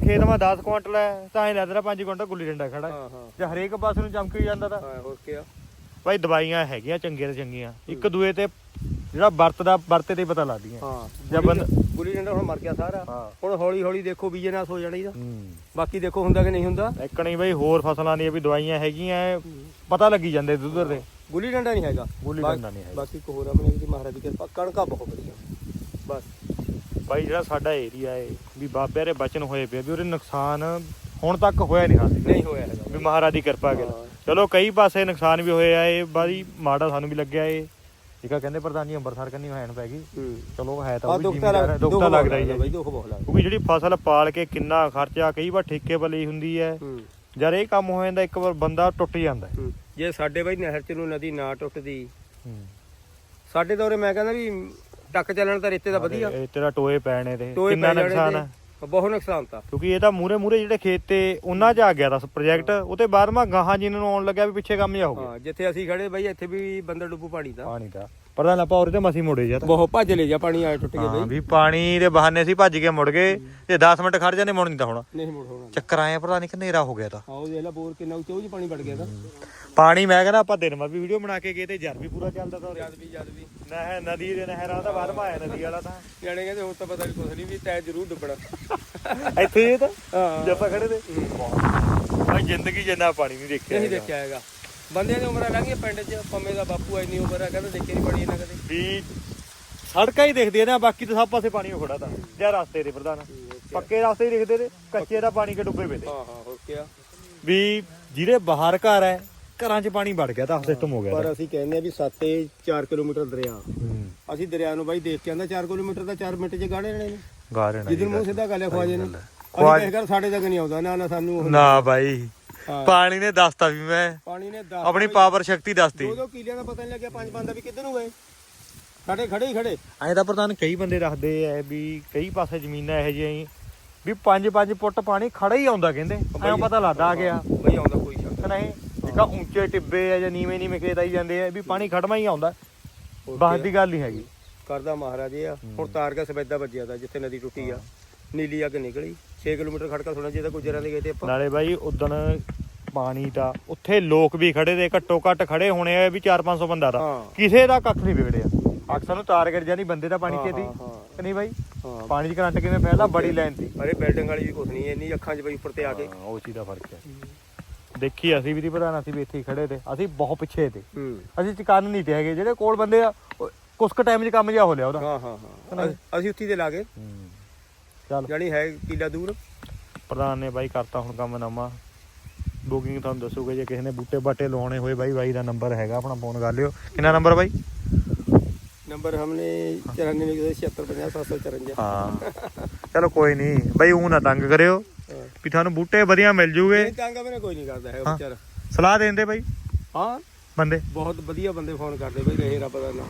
ਖੇਤ ਮਾ 10 ਕੁਇੰਟਲ ਹੈ ਤਾਂ ਇਹ ਲੱਗਦਾ 5 ਕੁਇੰਟਲ ਗੁੱਲੀ ਡੰਡਾ ਖੜਾ। ਹੈ। ਹਾਂ। ਹਾਂ ਜੇ ਹਰੇਕ ਪਾਸੇ ਨੂੰ ਚਮਕੀ ਜਾਂਦਾ ਤਾਂ। ਹਾਂ ਹੋਰ ਕੀ ਆ ਭਾਈ ਦਵਾਈਆਂ ਹੈਗੀਆਂ ਚੰਗੀਆਂ ਤੇ ਚੰਗੀਆਂ। ਇੱਕ ਦੂਏ ਤੇ ਜਿਹੜਾ ਵਰਤਦਾ ਵਰਤੇ ਤੇ ਹੀ ਪਤਾ ਲੱਗਦੀਆਂ। ਹਾਂ ਜਾਂ ਬੰਦ- ਗੁੱਲੀ ਡੰਡਾ ਹੁਣ ਮਰ ਗਿਆ ਸਾਰਾ। ਹਾਂ। ਹੁਣ ਹੌਲੀ ਹੌਲੀ ਦੇਖੋ ਬੀਜੇ ਹੋ ਜਾਣੀ ਦਾ ਹੂੰ। ਬਾਕੀ ਦੇਖੋ ਹੁੰਦਾ ਕਿ ਨਹੀਂ ਹੁੰਦਾ। ਇੱਕ ਨਹੀਂ ਬਈ ਹੋਰ ਫਸਲਾਂ ਦੀਆਂ ਵੀ ਦਵਾਈਆਂ ਹੈਗੀਆਂ ਪਤਾ ਲੱਗੀ ਜਾਂਦੇ ਦੁੱਧਰ ਦੇ ਗੁੱਲੀ ਡੰਡਾ ਨਹੀਂ ਹੈਗਾ। ਗੁੱਲੀ ਡੰਡਾ ਨਹੀਂ ਹੈਗਾ। ਬਾਕੀ ਇੱਕ ਹੋਰ ਆਪਣੇ ਦੀ ਮਹਾਰਾਜ ਦੀ ਕਿਰਪਾ ਕਣਕਾਂ ਬਹੁਤ ਵਧੀਆ। ਬਸ। ਭਾਈ ਜਿਹੜਾ ਸਾਡਾ ਏਰੀਆ ਏ ਵੀ ਬਾਬਿਆਂ ਦੇ ਬਚਨ ਹੋਏ ਪਏ ਵੀ ਉਹਦੇ ਨੁਕਸਾਨ ਹੁਣ ਤੱਕ ਹੋਇਆ ਨਹੀਂ ਹਾਲੇ ਨਹੀਂ ਹੋਇਆ ਹੈਗਾ। ਵੀ ਮਹਾਰਾਜ ਦੀ ਕਿਰਪਾ ਕਰ। ਚਲੋ ਕਈ ਪਾਸੇ ਨੁਕਸਾਨ ਵੀ ਹੋਏ ਆ ਇਹ ਬਾਈ ਮਾੜਾ ਸਾਨੂੰ ਵੀ ਲੱਗਿਆ ਇੱਕ ਆ ਕਹਿੰਦੇ ਪ੍ਰਧਾਨ ਜੀ ਅੰਮ੍ਰਿਤਸਰ ਕੰਨੀ ਹੋਣ ਪੈ ਗਈ। ਚਲੋ ਹੈ ਤਾਂ ਉਹ ਵੀ ਦੁੱਖ ਤਾਂ ਲੱਗਦਾ ਹੀ ਹੈ ਬਾਈ ਦੁੱਖ ਬਹੁਤ ਲੱਗਦਾ। ਕਿਉਂਕਿ ਜਿਹੜੀ ਫਸਲ ਪਾਲ ਕੇ ਕਿੰਨਾ ਖਰਚਾ ਕਈ ਵਾਰ ਠੇਕੇ ਪਲੀ ਹੁੰਦੀ ਹੈ। ਜਦ ਇਹ ਕੰਮ ਹੋ ਜਾਂਦਾ ਇੱਕ ਵਾਰ ਬੰਦਾ ਟੁੱਟ ਜਾਂਦਾ। ਜੇ ਸਾਡੇ ਬਾਈ ਨਹਿਰ ਚ ਨੂੰ ਨਦੀ ਨਾ ਟੁੱਟਦੀ ਸਾਡੇ ਦੌਰੇ ਮੈਂ ਕਹਿੰਦਾ ਵੀ ਟੱਕ ਚੱਲਣ ਤਾਂ ਰੇਤੇ ਦਾ ਵਧੀਆ। ਇਹ ਤੇਰਾ ਟੋਏ ਪੈਣੇ ਤੇ ਕਿੰਨਾ ਨੁਕਸਾਨ ਹੈ। ਬਹੁਤ ਨੁਕਸਾਨ ਤਾਂ। ਕਿਉਂਕਿ ਇਹ ਤਾਂ ਮੂਰੇ ਮੂਰੇ ਜਿਹੜੇ ਖੇਤ ਤੇ ਉਹਨਾਂ 'ਚ ਆ ਗਿਆ ਤਾਂ ਪ੍ਰੋਜੈਕਟ ਉਹ ਤੇ ਬਾਅਦ ਮਾ ਗਾਹਾਂ ਜਿਨ੍ਹਾਂ ਨੂੰ ਆਉਣ ਲੱਗਿਆ ਵੀ ਪਿੱਛੇ ਕੰਮ ਜਾ ਹੋ ਗਿਆ। ਹਾਂ ਜਿੱਥੇ ਅਸੀਂ ਖੜੇ ਬਾਈ ਇੱਥੇ ਵੀ ਬੰਦਰ ਡੁੱਬੂ ਪਾਣੀ ਦਾ। ਪਾਣੀ ਦਾ। ਪ੍ਰਧਾਨ ਆਪਾਂ ਉਹਦੇ ਤੇ ਮਸੀ ਮੁੜੇ ਜਾ ਬਹੁਤ ਭੱਜ ਲੈ ਜਾ ਪਾਣੀ ਆਏ ਟੁੱਟ ਹਾਂ ਬਾਈ। ਵੀ ਪਾਣੀ ਦੇ ਬਹਾਨੇ ਸੀ ਭੱਜ ਕੇ ਮੁੜ ਗਏ। ਤੇ 10 ਮਿੰਟ ਖੜ ਜਾਂਦੇ ਮੁੜ ਨਹੀਂ ਤਾਂ ਹੁਣ। ਨਹੀਂ ਮੁੜ ਹੋਣਾ। ਚੱਕਰ ਆਏ ਪਤਾ ਨਹੀਂ ਕਿ ਹਨੇਰਾ ਹੋ ਗਿਆ ਤਾਂ। ਆਓ ਦੇਖ ਲੈ ਬੋਰ ਕਿੰਨਾ ਉੱਚਾ ਉਹ 'ਚ ਪਾਣੀ ਵੜ ਗਿਆ ਤਾਂ। ਪਾਣੀ ਮੈਂ ਕਹਿੰਦਾ ਆਪਾਂ ਦਿਨ ਮਾ ਵੀ ਵੀਡੀਓ ਬਣਾ ਕੇ ਗਏ ਤੇ ਜਰ ਵੀ ਪੂਰਾ ਚੱਲਦਾ ਤਾਂ ਜਦ ਵੀ ਜਦ ਵੀ। ਨਹਿ ਨਦੀ ਦੇ ਨਹਿਰਾਂ ਦਾ ਬਾਹਰ ਆਇਆ ਨਦੀ ਵਾਲਾ ਤਾਂ। ਜਾਣੇ ਕਹਿੰਦੇ ਹੁਣ ਤਾਂ ਪਤਾ ਨਹੀਂ ਕੁਛ ਨਹੀਂ ਵੀ ਤੈ ਜ਼ਰੂਰ ਡੁੱਬਣਾ। ਇੱਥੇ ਇਹ ਤਾਂ? ਹਾਂ। ਜੱਪਾ ਖੜੇ ਤੇ? ਭਾਈ ਜ਼ਿੰਦਗੀ ਜਿੰਨਾ ਪਾਣੀ ਨਹੀਂ ਦੇਖਿਆ ਨਹੀਂ। ਦੇਖਿਆ ਹੈਗਾ। ਬੰਦਿਆਂ ਦੀ ਉਮਰਾਂ ਲੰਘੀਆਂ ਪਿੰਡ 'ਚ ਪੰਮੇ ਦਾ ਬਾਪੂ ਇੰਨੀ ਉਮਰ ਆ ਕਹਿੰਦਾ ਦੇਖੇ ਨਹੀਂ ਪਾਣੀ ਇਹਨਾਂ ਕਦੇ। ਵੀ ਸੜਕਾਂ ਹੀ ਦਿਖਦੀਆਂ ਨੇ ਬਾਕੀ ਤਾਂ ਸਭ ਪਾਸੇ ਪਾਣੀ ਖੜਾ ਤਾਂ। ਜਾਂ ਰਸਤੇ ਦੇ ਪ੍ਰਧਾਨ। ਪੱਕੇ ਰਸਤੇ ਹੀ ਦਿਖਦੇ ਨੇ ਕੱਚੇ ਦਾ ਪਾਣੀ ਕੇ ਡੁੱਬੇ ਪਏ ਤੇ। ਹਾਂ ਹਾਂ ਹੋ ਗਿਆ ਵੀ ਜਿਹੜੇ ਬਾਹਰ ਘਰ ਹੈ ਘਰਾਂ 'ਚ ਪਾਣੀ ਵੜ ਗਿਆ ਤਾਂ ਸਿਸਟਮ ਹੋ ਗਿਆ ਪਰ। ਅਸੀਂ ਕਹਿੰਦੇ ਆ ਵੀ 7 4 ਕਿਲੋਮੀਟਰ ਦਰਿਆ। ਅਸੀਂ ਦਰਿਆ ਨੂੰ ਬਾਈ ਦੇਖ ਕੇ ਆਂਦਾ 4 ਕਿਲੋਮੀਟਰ ਦਾ 4 ਮਿੰਟ 'ਚ ਗਾੜੇ ਰਹਿਣੇ ਨੇ। ਗਾਰੇ ਨਾ ਜਿੱਦਨ ਮੂੰਹ ਸਿੱਧਾ ਕਰ ਲਿਆ ਖਵਾਜੇ ਨੇ। ਅਸੀਂ ਕਹਿ ਸਾਡੇ ਤੱਕ ਨਹੀਂ ਆਉਂਦਾ ਨਾ ਨਾ ਸਾਨੂੰ ਨਾ ਬਾਈ। ਪਾਣੀ ਨੇ ਦੱਸਤਾ ਵੀ ਮੈਂ। ਪਾਣੀ ਨੇ ਦਸ ਆਪਣੀ ਪਾਵਰ ਸ਼ਕਤੀ ਦੱਸਤੀ। ਦੋ ਦੋ ਕਿਲਿਆਂ ਦਾ ਪਤਾ ਨਹੀਂ ਲੱਗਿਆ ਪੰਜ ਪੰਜ ਦਾ ਵੀ ਕਿੱਧਰ ਨੂੰ ਗਏ। ਸਾਡੇ ਖੜੇ ਹੀ ਖੜੇ। ਐਂ ਤਾਂ ਪ੍ਰਧਾਨ ਕਈ ਬੰਦੇ ਰੱਖਦੇ ਐ ਵੀ ਕਈ ਪਾਸੇ ਜ਼ਮੀਨਾਂ ਇਹੋ ਜਿਹੀਆਂ ਹੀ ਵੀ 5-5 ਫੁੱਟ ਪਾਣੀ ਖੜਾ ਹੀ ਆਉਂਦਾ ਕਹਿੰਦੇ। ਐਂ ਪਤਾ ਲੱਗਦਾ ਆ ਗਿਆ। ਬਈ ਆਉਂਦਾ ਕੋਈ ਸ਼ੱਕ ਨਹੀਂ? ਜਿੱਕਾ ਉੱਚੇ ਟਿੱਬੇ ਆ ਜਾਂ ਨੀਵੇਂ ਨੀਵੇਂ ਖੇਤ ਆਈ ਜਾਂਦੇ ਆ ਵੀ ਪਾਣੀ ਖੜਮਾ ਹੀ ਆਉਂਦਾ। ਬਾਹਰ ਦੀ ਗੱਲ ਨਹੀਂ ਹੈਗੀ। ਕਰਦਾ ਮਹਾਰਾਜ ਇਹ ਆ। ਹੁਣ ਤਾਰ ਕੇ ਸਵੇਦਾ ਵੱਜਿਆ ਦਾ ਜਿੱਥੇ ਨਦੀ ਟੁੱਟੀ ਆ ਨੀਲੀ ਅੱਗ ਨਿਕਲੀ। 6 ਕਿਲੋਮੀਟਰ ਖੜਕਾ ਸੁਣਾ ਚਾਹੀਦਾ ਗੁਜਰਾਂ ਦੇ ਗਏ ਤੇ ਆਪਾਂ। ਨਾਲੇ ਬਾਈ ਉਦਣ ਪਾਣੀ ਦਾ ਉੱਥੇ ਲੋਕ ਵੀ ਖੜੇ ਤੇ ਘੱਟੋ ਘੱਟ ਖੜੇ ਹੋਣੇ ਆ ਵੀ 4-500 ਬੰਦਾ ਦਾ। ਹਾਂ। ਕਿਸੇ ਦਾ ਕੱਖ ਨਹੀਂ ਵਿਗੜਿਆ। ਅਕਸਰ ਨੂੰ ਤਾਰ ਗਿਰ ਜਾਣੀ ਬੰਦੇ ਦਾ ਪਾਣੀ ਹਾਂ, ਚੇਤੀ ਹਾਂ, ਹਾਂ। ਕਿ ਨਹੀਂ ਬਾਈ? ਹਾਂ। ਪਾਣੀ ਦੀ ਕਰੰਟ ਕਿਵੇਂ ਫੈਲਾ ਬੜੀ ਲਾਈਨ ਸੀ। ਅਰੇ ਬਿਲਡਿੰਗ ਵਾਲੀ ਵੀ ਕੁਛ ਨਹੀਂ ਇੰਨੀ ਅੱਖਾਂ 'ਚ ਬਈ ਉੱਪਰ ਤੇ ਆ ਕੇ। ਉਹ ਚੀਜ਼ ਦਾ ਫ਼ਰਕ ਹੈ। ਦੇਖੀ ਅਸੀਂ ਵੀ ਦੀ ਪ੍ਰਧਾਨ ਅਸੀਂ ਵੀ ਇੱਥੇ ਹੀ ਖੜੇ ਤੇ ਅਸੀਂ ਬਹੁਤ ਪਿੱਛੇ ਤੇ। ਹੂੰ। ਅਸੀਂ ਚਕਾਨ ਨਹੀਂ ਤੇ ਹੈਗੇ ਜਿਹੜੇ ਕੋਲ ਬੰਦੇ ਆ ਉਹ ਕੁਛ ਕੁ ਟਾਈਮ 'ਚ ਕੰਮ ਜਿਹਾ ਹੋ ਲਿਆ ਉਹਦਾ। ਹਾਂ ਹਾਂ ਹਾਂ। ਅਸੀਂ ਉੱਤੀ ਤੇ ਲਾ ਗਏ। ਚੱਲ। ਜਾਣੀ ਹੈ ਕਿਲਾ ਦੂਰ। ਪ੍ਰਧਾਨ ਨੇ ਬਾਈ ਕਰਤਾ ਹੁਣ ਕੰਮ ਨਵਾਂ। ਬੁਕਿੰਗ ਤੁਹਾਨੂੰ ਦੱਸੂਗਾ ਜੇ ਕਿਸੇ ਨੇ ਬੂਟੇ ਬਾਟੇ ਲਾਉਣੇ ਹੋਏ ਬਾਈ ਬਾਈ ਦਾ ਨੰਬਰ ਹੈਗਾ ਆਪਣਾ ਫੋਨ ਕਰ ਲਿਓ। ਕਿੰਨਾ ਨੰਬਰ ਬਾਈ? ਨੰਬਰ ਹਮਨੇ 9476505754 ਹਾਂ। ਚਲੋ ਕੋਈ ਨਹੀਂ ਬਾਈ ਉਹ ਨਾ ਤੰਗ ਕਰਿਓ। ਵੀ ਤੁਹਾਨੂੰ ਬੂਟੇ ਵਧੀਆ ਮਿਲ ਜੂਗੇ। ਇਹ ਤੰਗਾ ਮੈਨੇ ਕੋਈ ਨਹੀਂ ਕਰਦਾ ਹੈ ਹਾਂ। ਵਿਚਾਰਾ। ਸਲਾਹ ਦੇਂਦੇ ਬਾਈ। ਹਾਂ। ਬੰਦੇ। ਬਹੁਤ ਵਧੀਆ ਬੰਦੇ ਫੋਨ ਕਰਦੇ ਬਈ ਰਹੇ ਰੱਬ ਦਾ ਨਾਮ।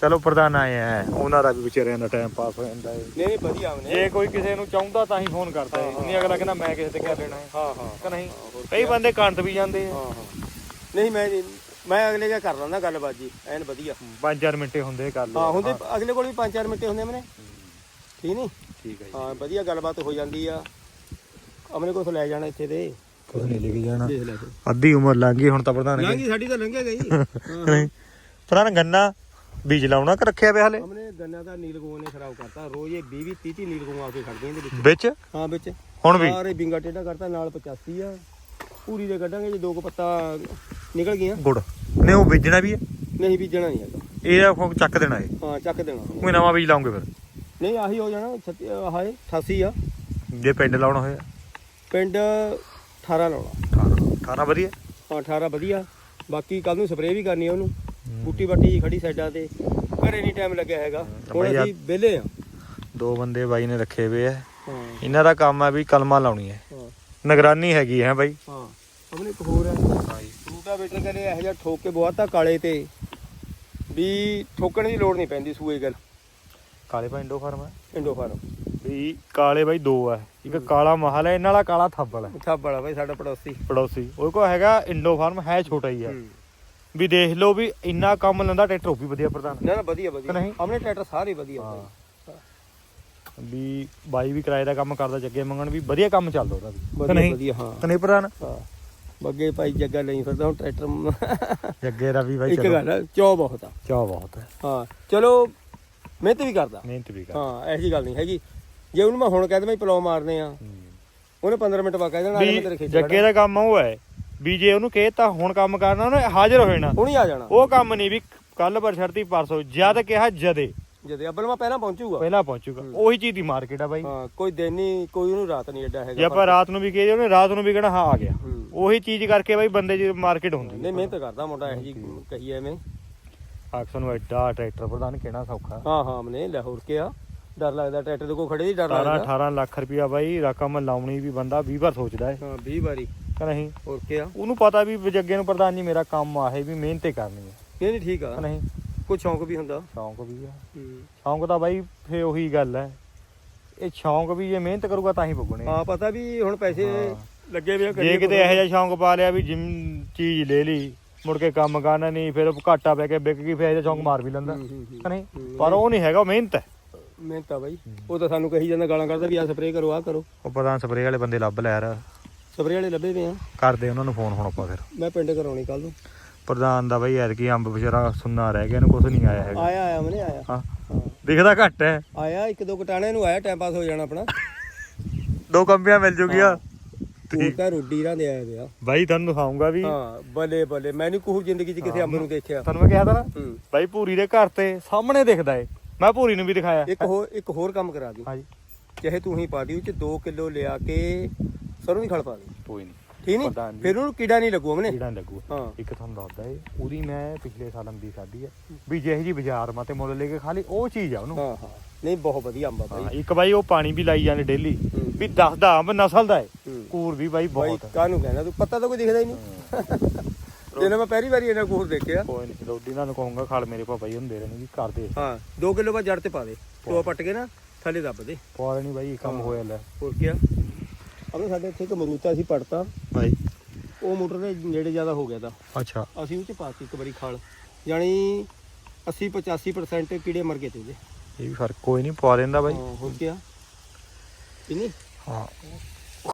ਚਲੋ ਪ੍ਰਧਾਨ ਆਏ ਆ। ਉਹਨਾਂ ਦਾ ਵੀ ਵਿਚਾਰਿਆਂ ਦਾ ਟਾਈਮ ਪਾਸ ਹੋ ਜਾਂਦਾ ਹੈ। ਨਹੀਂ ਨਹੀਂ ਵਧੀਆ ਉਹਨੇ। ਜੇ ਕੋਈ ਕਿਸੇ ਨੂੰ ਚਾਹੁੰਦਾ ਤਾਂ ਹੀ ਫੋਨ ਕਰਦਾ ਹੈ। ਨਹੀਂ ਅਗਲਾ ਕਹਿੰਦਾ ਮੈਂ ਕਿਸੇ ਤੇ ਕਿਆ ਲੈਣਾ ਹੈ। ਹਾਂ ਹਾਂ। ਕਿ ਨਹੀਂ? ਕਈ ਬੰਦੇ ਕੰਤ ਵੀ ਜਾਂਦੇ ਆ। ਹਾਂ ਹਾਂ। ਨਹੀਂ ਮੈਂ ਮੈਂ ਅਗਲੇ ਦਾ ਕਰ ਲੈਂਦਾ ਗੱਲਬਾਤ ਜੀ। ਐਨ ਵਧੀਆ। 5-4 ਮਿੰਟੇ ਹੁੰਦੇ ਕਰ ਲਓ ਹਾਂ ਹੁੰਦੇ ਅਗਲੇ ਕੋਲ ਵੀ 5-4 ਮਿੰਟ ਹੁੰਦੇ ਮਨੇ ਠੀਕ ਨਹੀਂ? ਠੀਕ ਹੈ ਹਾਂ ਵਧੀਆ ਗੱਲਬਾਤ ਹੋ ਜਾਂਦੀ ਆ। ਅਮਨੇ ਕੋਲ ਲੈ ਜਾਣਾ ਇੱਥੇ ਦੇ ਕੁਝ ਨਹੀਂ ਲੈ ਕੇ ਜਾਣਾ। ਦੇਖ ਲੈ ਤੂੰ। ਅੱਧੀ ਉਮਰ ਲੰਘ ਗਈ ਹੁਣ ਤਾਂ ਪ੍ਰਧਾਨ ਲੰਘੀ ਸਾਡੀ ਤਾਂ ਲੰਘਿਆ ਗਈ। [LAUGHS] ਨਹੀਂ ਪ੍ਰਧਾਨ ਗੰਨਾ ਬੀਜ ਲਾਉਣਾ ਕਿ ਰੱਖਿਆ ਪਿਆ ਹਲੇ? ਅਮਨੇ ਗੰਨਾ ਦਾ ਨੀਲਗੋ ਨੇ ਖਰਾਬ ਕਰਤਾ। ਰੋਜ਼ ਇਹ 20 30 30 ਨੀਲਗੋ ਆ ਕੇ ਖੜਦੇ ਇਹਦੇ ਵਿੱਚ। ਵਿੱਚ? ਹਾਂ ਵਿੱਚ। ਹੁਣ ਵੀ? ਸਾਰੇ ਬਿੰਗਾ ਟੇਢਾ ਕਰਤਾ ਨਾਲ 85 ਆ। ਪੂਰੀ ਦੇ ਕੱਢਾਂਗੇ ਜੇ ਦੋ ਕੁ ਪੱਤਾ ਨਿਕਲ ਗਈਆਂ। ਗੁੜ। ਨੇ ਉਹ ਬੀਜਣਾ ਵੀ ਹੈ? ਨਹੀਂ ਬੀਜਣਾ ਨਹੀਂ ਹੈਗਾ। ਇਹ ਚੱਕ ਦੇਣਾ ਇਹ। ਹਾਂ ਚੱਕ ਦੇਣਾ। ਕੋਈ ਨਵਾਂ ਬੀਜ ਲਾਉਂਗੇ ਫਿਰ। ਨਹੀਂ ਆਹੀ ਹੋ ਜਾਣਾ 36 ਆਹ ਏ 88 ਆ। ਜੇ ਪਿੰਡ ਲਾਉਣਾ ਹੋਇਆ। ਪਿੰਡ 18 ਲਾਉਣਾ। 18 ਵਧੀਆ। ਹਾਂ 18 ਵਧੀਆ। ਬਾਕੀ ਕੱਲ ਨੂੰ ਸਪਰੇਅ ਵੀ ਕਰਨੀ ਆ ਉਹਨੂੰ। ਬੂਟੀ ਬੱਟੀ ਜੀ ਖੜੀ ਸਾਈਡਾਂ ਤੇ। ਘਰੇ ਨਹੀਂ ਟਾਈਮ ਲੱਗਿਆ ਹੈਗਾ। ਹੁਣ ਬਈ ਆ- ਅਸੀਂ ਵਿਹਲੇ ਆ। ਦੋ ਬੰਦੇ ਬਾਈ ਨੇ ਰੱਖੇ ਹੋਏ ਆ। ਹਾਂ। ਇਹਨਾਂ ਦਾ ਕੰਮ ਹੈ ਵੀ ਕਲਮਾਂ ਲਾਉਣੀ ਹੈ। ਹਾਂ ਨਿਗਰਾਨੀ ਹੈਗੀ ਹੈ ਬਾਈ। ਹਾਂ। ਆਪਣੇ ਇੱਕ ਹੋਰ ਹੈ ਰੂਟਾ ਵੇਟਰ ਕਰੇ ਇਹੋ ਜਿਹਾ ਠੋਕ ਕੇ ਬਵਾਤਾ ਕਾਲੇ ਤੇ। ਵੀ ਠੋਕਣ ਦੀ ਲੋੜ ਨਹੀਂ ਪੈਂਦੀ ਸੂਏ ਗੱਲ। ਕਾਲੇ ਭਾਈ ਇੰਡੋ ਫਾਰਮ ਹੈ। Indo farm. ਵੀ ਕਾਲੇ ਬਾਈ ਦੋ ਹੈ ਇੱਕ ਕਾਲਾ ਮਹਲ ਹੈ ਇਹਨਾਂ ਵਾਲਾ ਕਾਲਾ ਥੱਬਲ ਹੈ। ਉੱਥਾ ਬੜਾ ਬਾਈ ਸਾਡਾ ਪੜੋਸੀ। ਪੜੋਸੀ। ਉਹ ਕੋ ਹੈਗਾ ਇੰਡੋ ਫਾਰਮ ਹੈ ਛੋਟਾ ਹੀ ਹੈ ਹੂੰ। ਵੀ ਦੇਖ ਲਓ ਵੀ ਇੰਨਾ ਕੰਮ ਲੈਂਦਾ ਟਰੈਕਟਰ ਉਹ ਵੀ ਵਧੀਆ ਪ੍ਰਧਾਨ। ਨਾ ਨਾ ਵਧੀਆ ਵਧੀਆ। ਨਹੀਂ? ਆਪਣੇ ਟਰੈਕਟਰ ਸਾਰੇ ਵਧੀਆ। ਵੀ ਬਾਈ ਵੀ ਕਿਰਾਏ ਦਾ ਕੰਮ ਕਰਦਾ ਜੱਗੇ ਮੰਗਣ ਵੀ ਵਧੀਆ ਕੰਮ ਚੱਲਦਾ ਉਹਦਾ ਵੀ। ਵਧੀਆ ਨਹੀਂ? ਵਧੀਆ ਹਾਂ। ਕਿ ਨਹੀਂ ਪ੍ਰਧਾਨ? ਹਾਂ। ਬੱਗੇ ਭਾਈ ਜੱਗਾ ਲਈ ਫਿਰਦਾ ਹੁਣ ਟਰੈਕਟਰ ਜੱਗੇ ਦਾ ਵੀ ਬਾਈ ਇੱਕ ਗੱਲ ਆ, ਚੌ ਬਹੁਤ ਆ। ਚਾਹ ਬਹੁਤ ਹੈ। ਹਾਂ ਚਲੋ ਮਿਹਨਤ ਵੀ ਕਰਦਾ। ਮਿਹਨਤ ਵੀ ਕਰ ਹਾਂ ਜੀ ਗੱਲ ਨਹੀਂ ਹੈਗੀ। ਜੇ ਉਹਨੂੰ ਮੈਂ ਹੁਣ ਕਹਿ ਦਵਾਂ ਪਲੋ ਮਾਰਨੇ ਆ। ਉਹਨੇ 15 ਮਿੰਟ ਬਾਅਦ ਕਹਿ ਦੇਣਾ ਆ ਜਾ ਮੈਂ ਤੇਰੇ ਵੀ ਖੇਤ ਜੱਗੇ ਦਾ ਕੰਮ ਉਹ ਹੈ ਵੀ ਜੇ ਉਹਨੂੰ ਕਹਿਤਾ ਹੁਣ ਕੰਮ ਕਰਨਾ ਉਹਨੇ ਹਾਜ਼ਰ ਹੋ ਜਾਣਾ। ਹੁਣੀ ਆ ਜਾਣਾ। ਉਹ ਕੰਮ ਨਹੀਂ ਵੀ ਕੱਲ ਪਰ ਛੜਤੀ ਪਰਸੋਂ ਜਦ ਕਿਹਾ ਜਦੇ। ਜਦੇ ਅੱਬਲ ਮੈਂ ਪਹਿਲਾਂ ਪਹੁੰਚੂਗਾ। ਪਹਿਲਾਂ ਪਹੁੰਚੂਗਾ। ਉਹੀ ਚੀਜ਼ ਦੀ ਮਾਰਕੀਟ ਆ ਬਾਈ। ਹਾਂ ਕੋਈ ਦਿਨ ਨਹੀਂ ਕੋਈ ਉਹਨੂੰ ਰਾਤ ਨਹੀਂ ਐਡਾ ਜੇ ਹੈਗਾ ਆਪਾਂ ਰਾਤ ਨੂੰ ਵੀ ਕਹੇ ਉਹਨੇ ਰਾਤ ਨੂੰ ਵੀ ਕਹਿਣਾ ਹਾਂ ਆ ਗਿਆ। ਉਹੀ ਚੀਜ਼ ਕਰਕੇ ਬਾਈ ਬੰਦੇ ਦੀ ਮਾਰਕੀਟ ਹੁੰਦੀ ਨਹੀਂ ਮਿਹਨਤ ਕਰਦਾ ਮੁੰਡਾ ਇਹੋ ਜੀ ਕਹੀ ਐਵੇਂ। ਆਕਸਨ ਨੂੰ ਐਡਾ ਟਰੈਕਟਰ ਪ੍ਰਧਾਨ ਕਹਿਣਾ ਸੌਖਾ। ਹਾਂ ਹਾਂ ਮਨੇ ਲੈ ਹੋਰ ਕਿਆ? ਡਰ ਲੱਗਦਾ ਟਰੈਕਟਰ ਦੇ ਕੋਲ ਖੜੇ ਦੀ ਡਰ 17 ਲੱਗਦਾ। 18 ਲੱਖ ਰੁਪਇਆ ਬਾਈ ਰਕਮ ਲਾਉਣੀ ਵੀ ਬੰਦਾ 20 ਵਾਰ ਸੋਚਦਾ ਹੈ। ਹਾਂ 20 ਵਾਰੀ। ਕਿ ਨਹੀਂ? ਹੋਰ ਕਿਆ? ਉਹਨੂੰ ਪਤਾ ਵੀ ਜੱਗੇ ਨੂੰ ਪ੍ਰਧਾਨ ਜੀ ਮੇਰਾ ਕੰਮ ਆ ਇਹ ਵੀ ਮਿਹਨਤ ਹੀ ਕਰਨੀ ਹੈ। ਨਹੀਂ ਨਹੀਂ ਠੀਕ ਕਿ ਆ ਨਹੀਂ? ਕੋਈ ਸ਼ੌਂਕ ਵੀ ਹੁੰਦਾ? ਸ਼ੌਂਕ ਵੀ ਆ। ਹੂੰ। ਸ਼ੌਂਕ ਤਾਂ ਬਾਈ ਫੇ ਉਹੀ ਗੱਲ ਹੈ। ਇਹ ਸ਼ੌਂਕ ਵੀ ਜੇ ਮਿਹਨਤ ਕਰੂਗਾ ਤਾਂ ਹੀ ਪੁੱਗਣੇ ਹਾਂ ਪਤਾ ਵੀ ਹੁਣ ਪੈਸੇ ਹਾਂ। ਲੱਗੇ ਵੇ ਜੇ ਕਿਤੇ ਇਹੋ ਜਿਹਾ ਸ਼ੌਂਕ ਪਾ ਲਿਆ ਵੀ ਜਿਮ ਚੀਜ਼ ਲੈ ਲਈ ਮੁੜ ਕੇ ਕੰਮ ਕਰਨਾ ਨਹੀਂ ਫਿਰ ਘਾਟਾ ਪੈ ਕੇ ਵਿਕ ਗਈ ਫਿਰ ਇਹੋ ਜਿਹਾ ਸ਼ੌਂਕ ਮਾਰ ਵੀ ਲੈਂਦਾ। ਕਿ ਨਹੀਂ। ਪਰ ਉਹ ਨਹੀਂ ਹੈਗਾ ਉਹ ਮਿਹਨਤ ਹੈ। ਮਿਹਨਤ ਆ ਬਾਈ। ਉਹ ਤਾਂ ਸਾਨੂੰ ਕਹੀ ਜਾਂਦਾ ਗਾਲਾਂ ਕੱਢਦਾ ਵੀ ਆ ਸਪਰੇਅ ਕਰੋ ਆ ਕਰੋ। ਉਹ ਪ੍ਰਧਾਨ ਸਪਰੇਅ ਵਾਲੇ ਬੰਦੇ ਲੱਭ ਲੈ ਯਾਰ। ਸਪਰੇਅ ਵਾਲੇ ਲੱਭੇ ਵੇ ਆ। ਕਰਦੇ ਉਹਨਾਂ ਨੂੰ ਫੋਨ ਹੁਣ ਆਪਾਂ ਫਿਰ। ਮੈਂ ਪਿੰਡ ਕਰਾਉਣੀ ਕੱਲ ਨੂੰ। ਪ੍ਰਧਾਨ ਦਾ ਬਈ ਐਤਕੀ ਅੰਬ ਵਿਚਾਰਾ ਸੁੰਨਾ ਰਹਿ ਗਿਆ ਇਹਨੂੰ ਕੁਝ ਨਹੀਂ ਆਇਆ ਹੈਗਾ। ਆਇਆ ਆਇਆ ਮਨੇ ਆਇਆ। ਹਾਂ। ਹਾਂ। ਦਿਖਦਾ ਘੱਟ ਹੈ। ਆਇਆ ਇੱਕ ਦੋ ਕਟਾਣੇ ਨੂੰ ਆਇਆ ਟਾਈਮ ਪਾਸ ਹੋ ਜਾਣਾ ਆਪਣਾ। ਦੋ ਕੰਬੀਆਂ ਮਿਲ ਜੂਗੀਆਂ। ਉਹ ਤਾਂ ਰੋਡੀ ਰਾਂ ਦੇ ਆਇਆ ਵਿਆ ਬਾਈ ਤੁਹਾਨੂੰ ਦਿਖਾਉਂਗਾ ਵੀ ਹਾਂ ਬੱਲੇ ਬੱਲੇ। ਮੈਂ ਨਹੀਂ ਕਹੂ ਜ਼ਿੰਦਗੀ 'ਚ ਕਿਸੇ ਅੰਬ ਨੂੰ ਦੇਖਿਆ। ਤੁਹਾਨੂੰ ਮੈਂ ਕਿਹਾ ਤਾਂ ਨਾ ਹੂੰ। ਬਾਈ ਭੂਰੀ ਦੇ ਘਰ ਤੇ ਸਾਹਮਣੇ ਦਿਖਦਾ ਏ। ਮੈਂ ਭੂਰੀ ਨੂੰ ਵੀ ਦਿਖਾਇਆ। ਇੱਕ ਹੋਰ ਇੱਕ ਹੋਰ ਕੰਮ ਕਰਾ ਦੀ ਹਾਂਜੀ। ਚਾਹੇ ਤੂੰ ਹੀ ਪਾ ਦੀ ਉਹ 'ਚ 2 ਕਿਲੋ ਲਿਆ ਕੇ ਸਰੋਂ ਦੀ ਖਲ ਪਾ ਦੇ। ਕੋਈ ਨਹੀਂ ਠੀਕ ਨਹੀਂ ਪਤਾ ਨਹੀਂ। ਫਿਰ ਉਹਨੂੰ ਕੀੜਾ ਨਹੀਂ ਲੱਗੂ ਉਹਨੇ ਕੀੜਾ ਨੀ ਲੱਗੂਗਾ ਹਾਂ। ਇੱਕ ਤੁਹਾਨੂੰ ਦੱਸਦਾ ਏ ਉਹਦੀ ਮੈਂ ਪਿਛਲੇ ਸਾਲ ਅੰਬੀ ਖਾਧੀ ਹੈ ਵੀ ਜਿਹੇ ਜੀ ਬਾਜ਼ਾਰ ਮਾ ਤੇ ਮੁੱਲ ਲੈ ਕੇ ਖਾ ਲਈ ਉਹ ਚੀਜ਼ ਆ ਉਹਨੂੰ। ਹਾਂ ਹਾਂ। ਨਹੀਂ ਬਹੁਤ ਵਧੀਆ ਅੰਬ ਆ ਹਾਂ, ਬਾਈ ਇੱਕ ਬਾਈ ਉਹ ਪਾਣੀ ਵੀ ਲਾਈ ਜਾਂਦੇ ਡੇਲੀ ਹੂੰ। ਵੀ ਦੱਸਦਾ ਅੰਬ ਨਸਲ ਦਾ ਹੂੰ। ਕੂਰ ਵੀ ਬਾਈ ਬਾਈ ਬਹੁਤ ਹੈ ਕਾਹਨੂੰ ਕਹਿਣਾ? ਤੂੰ ਪਤਾ ਤਾਂ ਕੋਈ ਦਿਖਦਾ ਹੀ ਨਹੀਂ। ਜਿਹਨੇ ਮੈਂ ਪਹਿਲੀ ਵਾਰੀ ਇਹਨਾਂ ਕੋਲ ਦੇਖਿਆ। ਕੋਈ ਨਹੀਂ ਰੋਡੀ ਨਾਲ ਕਹੂੰਗਾ ਖਾਲ ਮੇਰੇ ਪਾਪਾ ਹੀ ਹੁੰਦੇ ਰਹਿਣੇ ਵੀ ਕਰਦੇ ਹਾਂ 2 ਕਿਲੋ ਬਾਅਦ ਜੜ ਤੇ ਪਾ ਦੇ। ਟੋਆ ਪੱਟ ਕੇ ਨਾ ਥੱਲੇ ਦੱਬ ਦੇ। ਪਵਾ ਨਹੀਂ ਬਾਈ ਕੰਮ ਹੋਇਆ ਲੈ। ਹੋਰ ਕੀ ਆ? ਆਪਣੇ ਸਾਡੇ ਇੱਥੇ ਇੱਕ ਮਰੂਤਾ ਸੀ ਪੜਤਾ। ਬਾਈ। ਉਹ ਮੋਟਰ ਦੇ ਨੇੜੇ ਜ਼ਿਆਦਾ ਹੋ ਗਿਆ ਤਾਂ। ਅੱਛਾ। ਅਸੀਂ ਉਹ ਚ ਪਾਤੀ ਇੱਕ ਵਾਰੀ ਖਾਲ। ਯਾਨੀ 80 85% ਕੀੜੇ ਮਰ ਗਏ ਤੇ ਉਹਦੇ। ਇਹ ਵੀ ਫ਼ਰਕ ਕੋਈ ਨਹੀਂ ਪਵਾ ਦਿੰਦਾ ਬਾਈ। ਹਾਂ, ਹੋਰ ਕੀ ਆ? ਨਹੀਂ? ਹਾਂ।